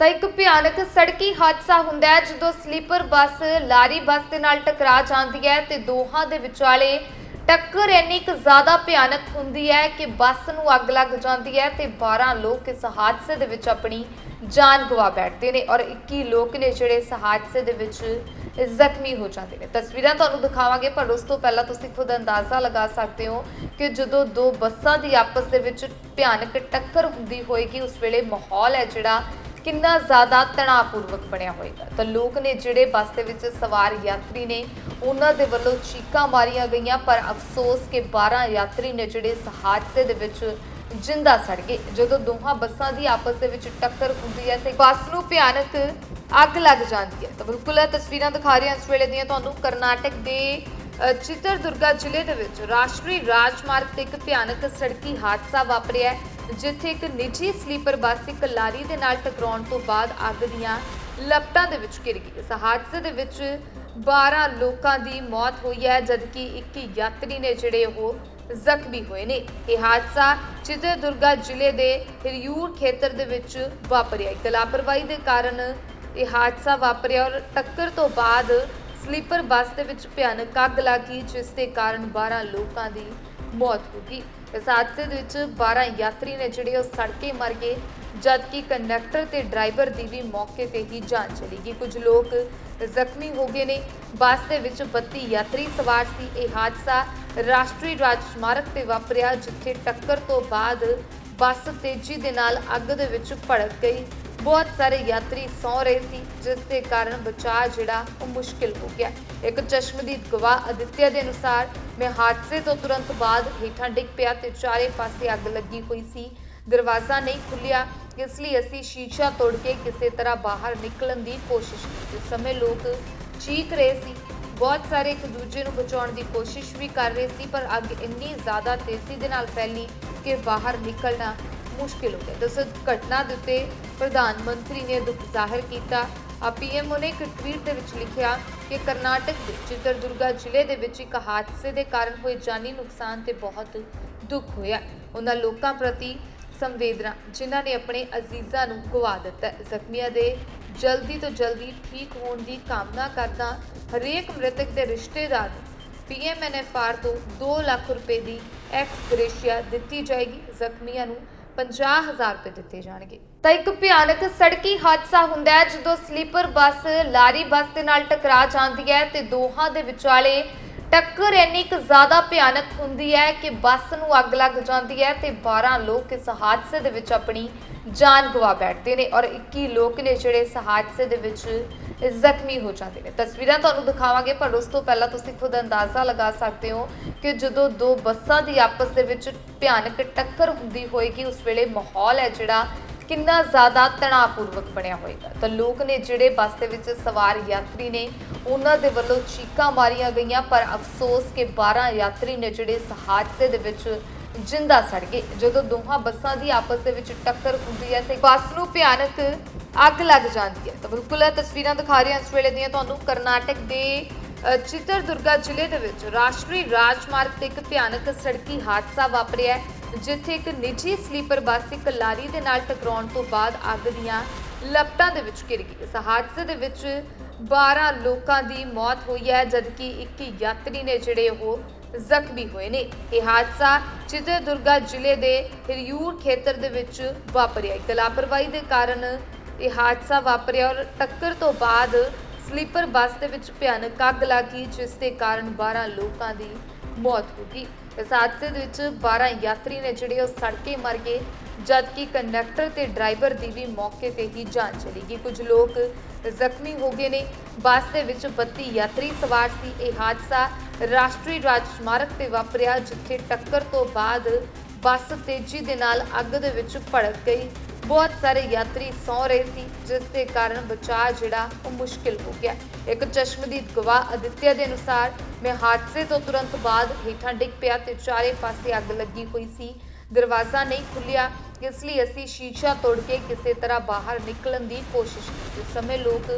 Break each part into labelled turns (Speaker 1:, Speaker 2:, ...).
Speaker 1: ਤਾਂ ਇੱਕ ਭਿਆਨਕ ਸੜਕੀ ਹਾਦਸਾ ਹੁੰਦਾ ਹੈ ਜਦੋਂ ਸਲੀਪਰ ਬੱਸ ਲਾਰੀ ਬੱਸ ਦੇ ਨਾਲ ਟਕਰਾ ਜਾਂਦੀ ਹੈ ਤੇ ਦੋਹਾਂ ਦੇ ਵਿਚਾਲੇ ਟੱਕਰ ਇੰਨੀ ਕੁ ਜ਼ਿਆਦਾ ਭਿਆਨਕ ਹੁੰਦੀ ਹੈ ਕਿ ਬੱਸ ਨੂੰ ਅੱਗ ਲੱਗ ਜਾਂਦੀ ਹੈ ਤੇ 12 ਲੋਕ ਇਸ ਹਾਦਸੇ ਦੇ ਵਿੱਚ ਆਪਣੀ ਜਾਨ ਗਵਾ ਬੈਠਦੇ ਨੇ ਔਰ 21 ਲੋਕ ਨੇ ਜਿਹੜੇ ਇਸ ਹਾਦਸੇ ਦੇ ਵਿੱਚ ਜ਼ਖਮੀ ਹੋ ਜਾਂਦੇ ਨੇ। ਤਸਵੀਰਾਂ ਤੁਹਾਨੂੰ ਦਿਖਾਵਾਂਗੇ, ਪਰ ਉਸ ਤੋਂ ਪਹਿਲਾਂ ਤੁਸੀਂ ਖੁਦ ਅੰਦਾਜ਼ਾ ਲਗਾ ਸਕਦੇ ਹੋ ਕਿ ਜਦੋਂ ਦੋ ਬੱਸਾਂ ਦੀ ਆਪਸ ਦੇ ਵਿੱਚ ਭਿਆਨਕ ਟੱਕਰ ਹੁੰਦੀ ਹੋਏਗੀ, ਉਸ ਵੇਲੇ ਮਾਹੌਲ ਹੈ ਜਿਹੜਾ ਕਿੰਨਾ ਜ਼ਿਆਦਾ ਤਣਾਅਪੂਰਵਕ ਬਣਿਆ ਹੋਏਗਾ। ਤਾਂ ਲੋਕ ਨੇ ਜਿਹੜੇ ਬੱਸ ਦੇ ਵਿੱਚ ਸਵਾਰ ਯਾਤਰੀ ਨੇ ਉਹਨਾਂ ਦੇ ਵੱਲੋਂ ਚੀਕਾਂ ਮਾਰੀਆਂ ਗਈਆਂ ਪਰ ਅਫਸੋਸ ਕਿ 12 ਯਾਤਰੀ ਨੇ ਜਿਹੜੇ ਇਸ ਹਾਦਸੇ ਦੇ ਵਿੱਚ ਜਿੰਦਾ ਸੜ ਗਏ। ਜਦੋਂ ਦੋਹਾਂ ਬੱਸਾਂ ਦੀ ਆਪਸ ਦੇ ਵਿੱਚ ਟੱਕਰ ਹੁੰਦੀ ਹੈ ਤੇ ਬੱਸ ਨੂੰ ਭਿਆਨਕ ਅੱਗ ਲੱਗ ਜਾਂਦੀ ਹੈ। ਤਾਂ ਬਿਲਕੁਲ ਇਹ ਤਸਵੀਰਾਂ ਦਿਖਾ ਰਹੇ ਹਾਂ ਇਸ ਵੇਲੇ ਦੀਆਂ ਤੁਹਾਨੂੰ। ਕਰਨਾਟਕ ਦੇ ਅ, ਚਿੱਤਰਦੁਰਗਾ ਜ਼ਿਲ੍ਹੇ ਦੇ ਵਿੱਚ ਰਾਸ਼ਟਰੀ ਰਾਜਮਾਰਗ ਤੇ ਇੱਕ ਭਿਆਨਕ ਸੜਕੀ ਹਾਦਸਾ ਵਾਪਰਿਆ ਹੈ, ਜਿੱਥੇ ਇੱਕ ਨਿੱਜੀ ਸਲੀਪਰ ਬੱਸ ਇੱਕ ਲਾਰੀ ਦੇ ਨਾਲ ਟਕਰਾਉਣ ਤੋਂ ਬਾਅਦ ਅੱਗ ਦੀਆਂ ਲਪਟਾਂ ਦੇ ਵਿੱਚ ਘਿਰ ਗਈ। ਇਸ ਹਾਦਸੇ ਦੇ ਵਿੱਚ 12 ਲੋਕਾਂ ਦੀ ਮੌਤ ਹੋਈ ਹੈ, ਜਦਕਿ ਇੱਕ ਯਾਤਰੀ ਨੇ ਜਿਹੜੇ ਉਹ ਜ਼ਖਮੀ ਹੋਏ ਨੇ। ਇਹ ਹਾਦਸਾ ਚਿੱਤਰਦੁਰਗਾ ਜ਼ਿਲ੍ਹੇ ਦੇ ਹਿਰਿਊਰ ਖੇਤਰ ਦੇ ਵਿੱਚ ਵਾਪਰਿਆ। ਇੱਕ ਲਾਪਰਵਾਹੀ ਦੇ ਕਾਰਨ ਇਹ ਹਾਦਸਾ ਵਾਪਰਿਆ ਔਰ ਟੱਕਰ ਤੋਂ ਬਾਅਦ ਸਲੀਪਰ ਬੱਸ ਦੇ ਵਿੱਚ ਭਿਆਨਕ ਅੱਗ ਲੱਗੀ ਜਿਸ ਦੇ ਕਾਰਨ 12 ਲੋਕਾਂ ਦੀ ਮੌਤ ਹੋ ਗਈ। ਇਸ ਹਾਦਸੇ ਦੇ ਵਿੱਚ 12 ਯਾਤਰੀ ਨੇ ਜਿਹੜੇ ਉਹ ਸੜ ਕੇ ਮਰ ਗਏ, ਜਦਕਿ ਕੰਡਕਟਰ ਤੇ ਡਰਾਈਵਰ ਦੀ ਵੀ ਮੌਕੇ ਤੇ ਹੀ ਜਾਨ ਚਲੀ ਗਈ। ਕੁਝ ਲੋਕ ਜ਼ਖਮੀ ਹੋ ਗਏ ਨੇ। ਬੱਸ ਦੇ ਵਿੱਚ 32 ਯਾਤਰੀ ਸਵਾਰ ਸੀ। ਇਹ ਹਾਦਸਾ ਰਾਸ਼ਟਰੀ ਰਾਜਮਾਰਗ ਤੇ ਵਾਪਰਿਆ, ਜਿੱਥੇ ਟੱਕਰ ਤੋਂ ਬਾਅਦ ਬੱਸ ਤੇਜ਼ੀ ਦੇ ਨਾਲ ਅੱਗ ਦੇ ਵਿੱਚ ਭੜਕ ਗਈ। ਬਹੁਤ ਸਾਰੇ ਯਾਤਰੀ ਸੌ ਰਹੇ ਸੀ, ਜਿਸ ਦੇ ਕਾਰਨ ਬਚਾਅ ਜਿਹੜਾ ਉਹ ਮੁਸ਼ਕਿਲ ਹੋ ਗਿਆ। ਇੱਕ ਚਸ਼ਮਦੀਦ ਗਵਾਹ ਅਦਿੱਤਿਆ ਦੇ ਅਨੁਸਾਰ, ਮੈਂ ਹਾਦਸੇ ਤੋਂ ਤੁਰੰਤ ਬਾਅਦ ਹੇਠਾਂ ਡਿੱਗ ਪਿਆ ਤੇ ਚਾਰੇ ਪਾਸੇ ਅੱਗ ਲੱਗੀ ਹੋਈ ਸੀ। ਦਰਵਾਜ਼ਾ ਨਹੀਂ ਖੁੱਲਿਆ ਇਸ ਲਈ ਅਸੀਂ ਸ਼ੀਸ਼ਾ ਤੋੜ ਕੇ ਕਿਸੇ ਤਰ੍ਹਾਂ ਬਾਹਰ ਨਿਕਲਣ ਦੀ ਕੋਸ਼ਿਸ਼ ਕੀਤੀ। ਉਸ ਸਮੇਂ ਲੋਕ ਚੀਕ ਰਹੇ ਸੀ। ਬਹੁਤ ਸਾਰੇ ਇੱਕ ਦੂਜੇ ਨੂੰ ਬਚਾਉਣ ਦੀ ਕੋਸ਼ਿਸ਼ ਵੀ ਕਰ ਰਹੇ ਸੀ, ਪਰ ਅੱਗ ਇੰਨੀ ਜ਼ਿਆਦਾ ਤੇਜ਼ੀ ਦੇ ਨਾਲ ਫੈਲੀ ਕਿ ਬਾਹਰ ਨਿਕਲਣਾ ਮੁਸ਼ਕਿਲ ਹੋ ਗਿਆ। ਦਸ, ਘਟਨਾ ਦੇ ਉੱਤੇ ਪ੍ਰਧਾਨ ਮੰਤਰੀ ਨੇ ਦੁੱਖ ਜ਼ਾਹਿਰ ਕੀਤਾ। ਆ ਪੀਐਮਓ ਨੇ ਇੱਕ ਟਵੀਟ ਦੇ ਵਿੱਚ ਲਿਖਿਆ ਕਿ ਕਰਨਾਟਕ ਦੇ ਚਿੱਤਰਦੁਰਗਾ ਜ਼ਿਲ੍ਹੇ ਦੇ ਵਿੱਚ ਇੱਕ ਹਾਦਸੇ ਦੇ ਕਾਰਨ ਹੋਏ ਜਾਨੀ ਨੁਕਸਾਨ ਤੇ ਬਹੁਤ ਦੁੱਖ ਹੋਇਆ। ਉਹਨਾਂ ਲੋਕਾਂ ਪ੍ਰਤੀ ਸੰਵੇਦਨਾ, ਜਿਨ੍ਹਾਂ ਨੇ ਆਪਣੇ ਅਜ਼ੀਜ਼ਾਂ ਨੂੰ ਗਵਾ ਦਿੱਤਾ। ਜ਼ਖਮੀਆਂ ਦੇ ਜਲਦੀ ਤੋਂ ਜਲਦੀ ਠੀਕ ਹੋਣ ਦੀ ਕਾਮਨਾ ਕਰਦਾ ਹਰੇਕ ਮ੍ਰਿਤਕ ਦੇ ਰਿਸ਼ਤੇਦਾਰ ਨੂੰ ਪੀਐਮਐਨਐਫਆਰ ਤੋਂ 2 ਲੱਖ ਰੁਪਏ ਦੀ ਐਕਸ ਗ੍ਰੇਸ਼ੀਆ ਦਿੱਤੀ ਜਾਏਗੀ। ਜ਼ਖਮੀਆਂ ਨੂੰ 50000 ਰੁਪਏ ਦਿੱਤੇ ਜਾਣਗੇ। ਤਾਂ ਇੱਕ ਭਿਆਨਕ ਸੜਕੀ ਹਾਦਸਾ ਹੁੰਦਾ ਹੈ, ਜਦੋਂ ਸਲੀਪਰ ਬੱਸ ਲਾਰੀ ਬੱਸ ਦੇ ਨਾਲ ਟਕਰਾ ਜਾਂਦੀ ਹੈ ਤੇ ਦੋਹਾਂ ਦੇ ਵਿਚਾਲੇ ਟੱਕਰ ਇੰਨੀ ਕੁ ਜ਼ਿਆਦਾ ਭਿਆਨਕ ਹੁੰਦੀ ਹੈ ਕਿ ਬੱਸ ਨੂੰ ਅੱਗ ਲੱਗ ਜਾਂਦੀ ਹੈ ਤੇ 12 ਲੋਕ ਇਸ ਹਾਦਸੇ ਦੇ ਵਿੱਚ ਆਪਣੀ ਜਾਨ ਗਵਾ ਬੈਠਦੇ ਨੇ ਔਰ 21 ਲੋਕ ਨੇ ਜਿਹੜੇ ਇਸ ਹਾਦਸੇ ਦੇ ਵਿੱਚ ਜ਼ਖਮੀ ਹੋ ਜਾਂਦੇ ਨੇ। ਤਸਵੀਰਾਂ ਤੁਹਾਨੂੰ ਦਿਖਾਵਾਂਗੇ, ਪਰ ਉਸ ਤੋਂ ਪਹਿਲਾਂ ਤੁਸੀਂ ਖੁਦ ਅੰਦਾਜ਼ਾ ਲਗਾ ਸਕਦੇ ਹੋ ਕਿ ਜਦੋਂ ਦੋ ਬੱਸਾਂ ਦੀ ਆਪਸ ਦੇ ਵਿੱਚ ਭਿਆਨਕ ਟੱਕਰ ਹੁੰਦੀ ਹੋਏਗੀ, ਉਸ ਵੇਲੇ ਮਾਹੌਲ ਹੈ ਜਿਹੜਾ ਕਿੰਨਾ ਜ਼ਿਆਦਾ ਤਣਾਅਪੂਰਵਕ ਬਣਿਆ ਹੋਏਗਾ। ਤਾਂ ਲੋਕ ਨੇ ਜਿਹੜੇ ਬੱਸ ਦੇ ਵਿੱਚ ਸਵਾਰ ਯਾਤਰੀ ਨੇ, ਉਹਨਾਂ ਦੇ ਵੱਲੋਂ ਚੀਕਾਂ ਮਾਰੀਆਂ ਗਈਆਂ, ਪਰ ਅਫਸੋਸ ਕਿ 12 ਯਾਤਰੀ ਨੇ ਜਿਹੜੇ ਇਸ ਹਾਦਸੇ ਦੇ ਵਿੱਚ ਜਿੰਦਾ ਸੜ ਗਏ। ਜਦੋਂ ਦੋਹਾਂ ਬੱਸਾਂ ਦੀ ਆਪਸ ਦੇ ਵਿੱਚ ਟੱਕਰ ਹੁੰਦੀ ਹੈ ਤੇ ਬੱਸ ਨੂੰ ਭਿਆਨਕ ਅੱਗ ਲੱਗ ਜਾਂਦੀ ਹੈ। ਤਾਂ ਬਿਲਕੁਲ ਤਸਵੀਰਾਂ ਦਿਖਾ ਰਹੇ ਹਾਂ ਇਸ ਵੇਲੇ ਦੀਆਂ। ਤੁਹਾਨੂੰ ਕਰਨਾਟਕ ਦੇ ਅ, ਜ਼ਿਲ੍ਹੇ ਦੇ ਵਿੱਚ ਰਾਸ਼ਟਰੀ ਰਾਜਮਾਰਗ ਤੇ ਇੱਕ ਭਿਆਨਕ ਸੜਕੀ ਹਾਦਸਾ ਵਾਪਰਿਆ ਹੈ, ਜਿੱਥੇ ਇੱਕ ਨਿੱਜੀ ਸਲੀਪਰ ਬੱਸ ਇੱਕ ਲਾਰੀ ਦੇ ਨਾਲ ਟਕਰਾਉਣ ਤੋਂ ਬਾਅਦ ਅੱਗ ਦੀਆਂ ਲਪਟਾਂ ਦੇ ਵਿੱਚ ਘਿਰ ਗਈ। ਇਸ ਹਾਦਸੇ ਦੇ ਵਿੱਚ 12 ਲੋਕਾਂ ਦੀ ਮੌਤ ਹੋਈ ਹੈ ਜਦਕਿ ਇੱਕ ਯਾਤਰੀ ਨੇ ਜਿਹੜੇ ਉਹ ਜ਼ਖਮੀ ਹੋਏ ਨੇ। ਇਹ ਹਾਦਸਾ ਚਿੱਤਰਦੁਰਗਾ ਜ਼ਿਲ੍ਹੇ ਦੇ ਹਿਰਿਊਰ ਖੇਤਰ ਦੇ ਵਿੱਚ ਵਾਪਰਿਆ। ਇੱਕ ਲਾਪਰਵਾਹੀ ਦੇ ਕਾਰਨ ਇਹ ਹਾਦਸਾ ਵਾਪਰਿਆ ਔਰ ਟੱਕਰ ਤੋਂ ਬਾਅਦ ਸਲੀਪਰ ਬੱਸ ਦੇ ਵਿੱਚ ਭਿਆਨਕ ਅੱਗ ਲੱਗੀ ਜਿਸ ਦੇ ਕਾਰਨ 12 ਲੋਕਾਂ ਦੀ ਮੌਤ ਹੋ ਗਈ। ਇਸ ਹਾਦਸੇ ਦੇ ਵਿੱਚ 12 ਯਾਤਰੀ ਨੇ ਜਿਹੜੇ ਉਹ ਸੜ ਕੇ ਮਰ ਗਏ, ਜਦਕਿ ਕੰਡਕਟਰ ਤੇ ਡਰਾਈਵਰ ਦੀ ਵੀ ਮੌਕੇ ਤੇ ਹੀ ਜਾਨ ਚਲੀ ਗਈ। ਕੁਝ ਲੋਕ ਜ਼ਖਮੀ ਹੋ ਗਏ ਨੇ। ਬੱਸ ਦੇ ਵਿੱਚ 32 ਯਾਤਰੀ ਸਵਾਰ ਸੀ। ਇਹ ਹਾਦਸਾ ਰਾਸ਼ਟਰੀ ਰਾਜਮਾਰਗ ਤੇ ਵਾਪਰਿਆ, ਜਿੱਥੇ ਟੱਕਰ ਤੋਂ ਬਾਅਦ ਬੱਸ ਤੇਜ਼ੀ ਦੇ ਨਾਲ ਅੱਗ ਦੇ ਵਿੱਚ ਭੜਕ ਗਈ। ਬਹੁਤ ਸਾਰੇ ਯਾਤਰੀ ਸੌ ਰਹੇ ਸੀ, ਜਿਸ ਦੇ ਕਾਰਨ ਬਚਾਅ ਜਿਹੜਾ, ਉਹ ਮੁਸ਼ਕਿਲ ਹੋ ਗਿਆ। ਇੱਕ ਚਸ਼ਮਦੀਦ ਗਵਾਹ ਅਦਿੱਤਿਆ ਦੇ ਅਨੁਸਾਰ, ਮੈਂ ਹਾਦਸੇ ਤੋਂ ਤੁਰੰਤ ਬਾਅਦ ਹੇਠਾਂ ਡਿੱਗ ਪਿਆ ਤੇ ਚਾਰੇ ਪਾਸੇ ਅੱਗ ਲੱਗੀ ਹੋਈ ਸੀ। ਦਰਵਾਜ਼ਾ ਨਹੀਂ ਖੁੱਲਿਆ ਇਸ ਲਈ ਅਸੀਂ ਸ਼ੀਸ਼ਾ ਤੋੜ ਕੇ ਕਿਸੇ ਤਰ੍ਹਾਂ ਬਾਹਰ ਨਿਕਲਣ ਦੀ ਕੋਸ਼ਿਸ਼ ਕੀਤੀ। ਸਮੇਂ ਲੋਕ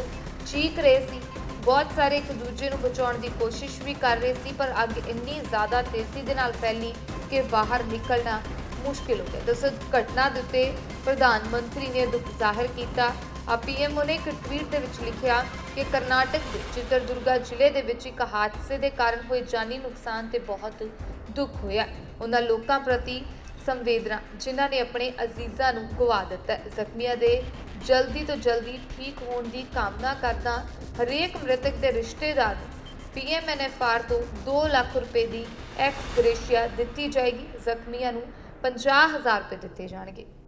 Speaker 1: ਚੀਕ ਰਹੇ ਸੀ। ਬਹੁਤ ਸਾਰੇ ਇੱਕ ਦੂਜੇ ਨੂੰ ਬਚਾਉਣ ਦੀ ਕੋਸ਼ਿਸ਼ ਵੀ ਕਰ ਰਹੇ ਸੀ, ਪਰ ਅੱਗ ਇੰਨੀ ਜ਼ਿਆਦਾ ਤੇਜ਼ੀ ਦੇ ਨਾਲ ਫੈਲੀ ਕਿ ਬਾਹਰ ਨਿਕਲਣਾ ਮੁਸ਼ਕਿਲ ਹੋ ਗਿਆ। ਦਸ, ਘਟਨਾ ਦੇ ਉੱਤੇ ਪ੍ਰਧਾਨ ਮੰਤਰੀ ਨੇ ਦੁੱਖ ਜ਼ਾਹਿਰ ਕੀਤਾ। ਆ ਪੀਐਮਓ ਨੇ ਇੱਕ ਟਵੀਟ ਦੇ ਵਿੱਚ ਲਿਖਿਆ ਕਿ ਕਰਨਾਟਕ ਦੇ ਚਿੱਤਰਦੁਰਗਾ ਜ਼ਿਲ੍ਹੇ ਦੇ ਵਿੱਚ ਇੱਕ ਹਾਦਸੇ ਦੇ ਕਾਰਨ ਹੋਏ ਜਾਨੀ ਨੁਕਸਾਨ ਤੇ ਬਹੁਤ ਦੁੱਖ ਹੋਇਆ। ਉਹਨਾਂ ਲੋਕਾਂ ਪ੍ਰਤੀ ਸੰਵੇਦਨਾ, ਜਿਨ੍ਹਾਂ ਨੇ ਆਪਣੇ ਅਜ਼ੀਜ਼ਾਂ ਨੂੰ ਗਵਾ ਦਿੱਤਾ। ਜ਼ਖਮੀਆਂ ਦੇ ਜਲਦੀ ਤੋਂ ਜਲਦੀ ਠੀਕ ਹੋਣ ਦੀ ਕਾਮਨਾ ਕਰਦਾ ਹਰੇਕ ਮ੍ਰਿਤਕ ਦੇ ਰਿਸ਼ਤੇਦਾਰ ਨੂੰ ਪੀਐਮਐਨਐਫਆਰ ਤੋਂ 2 ਲੱਖ ਰੁਪਏ ਦੀ ਐਕਸ ਗ੍ਰੇਸ਼ੀਆ ਦਿੱਤੀ ਜਾਏਗੀ। ਜ਼ਖਮੀਆਂ ਨੂੰ 50000 ਰੁਪਏ ਦਿੱਤੇ ਜਾਣਗੇ।